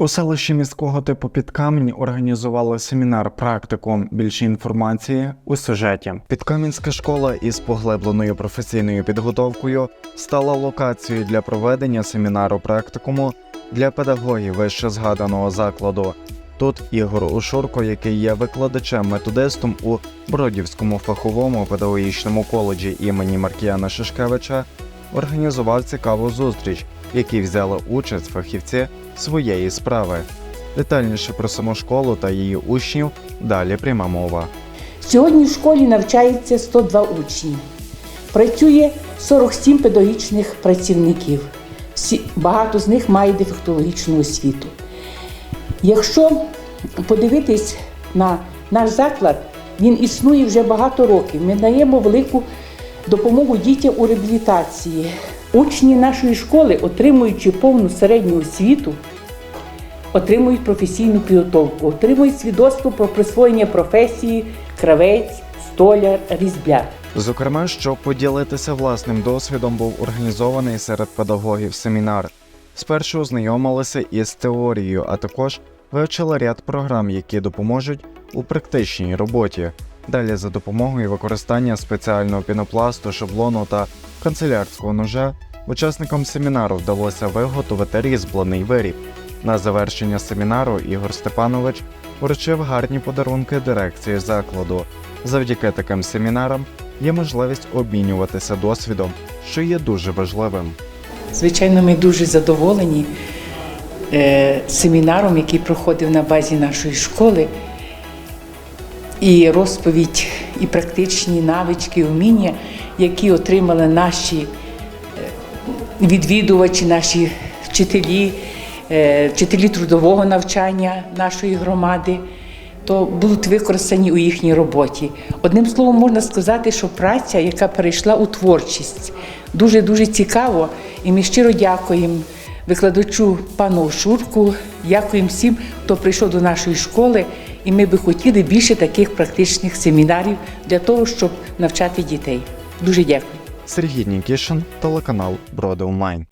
У селищі міського типу Підкамінь організували семінар практикум. Більше інформації у сюжеті. Підкам'янська школа із поглибленою професійною підготовкою стала локацією для проведення семінару практикуму для педагогів вище згаданого закладу. Тут Ігор Ушурко, який є викладачем-методистом у Бродівському фаховому педагогічному коледжі імені Маркіяна Шишкевича, організував цікаву зустріч, якій взяли участь фахівці своєї справи. Детальніше про саму школу та її учнів далі пряма мова. Сьогодні в школі навчається 102 учні. Працює 47 педагогічних працівників. Багато з них мають дефектологічну освіту. Якщо подивитись на наш заклад, він існує вже багато років. Ми даємо велику допомогу дітям у реабілітації. Учні нашої школи, отримуючи повну середню освіту, отримують професійну підготовку, отримують свідоцтво про присвоєння професії кравець, столяр, різьбляр. Зокрема, щоб поділитися власним досвідом, був організований серед педагогів семінар. Спершу ознайомилися із теорією, а також вивчили ряд програм, які допоможуть у практичній роботі. Далі, за допомогою використання спеціального пінопласту, шаблону та канцелярського ножа, учасникам семінару вдалося виготовити різьблений виріб. На завершення семінару Ігор Степанович вручив гарні подарунки дирекції закладу. Завдяки таким семінарам є можливість обмінюватися досвідом, що є дуже важливим. Звичайно, ми дуже задоволені е, семінаром, який проходив на базі нашої школи. І розповідь, і практичні навички, вміння, які отримали наші е, відвідувачі, наші вчителі, е, вчителі трудового навчання нашої громади, то будуть використані у їхній роботі. Одним словом, можна сказати, що праця, яка перейшла у творчість, дуже дуже цікаво. І ми щиро дякуємо викладачу пану Шурку, дякуємо всім, хто прийшов до нашої школи. І ми би хотіли більше таких практичних семінарів для того, щоб навчати дітей. Дуже дякую. Сергій Нікішин, телеканал Броди Онлайн.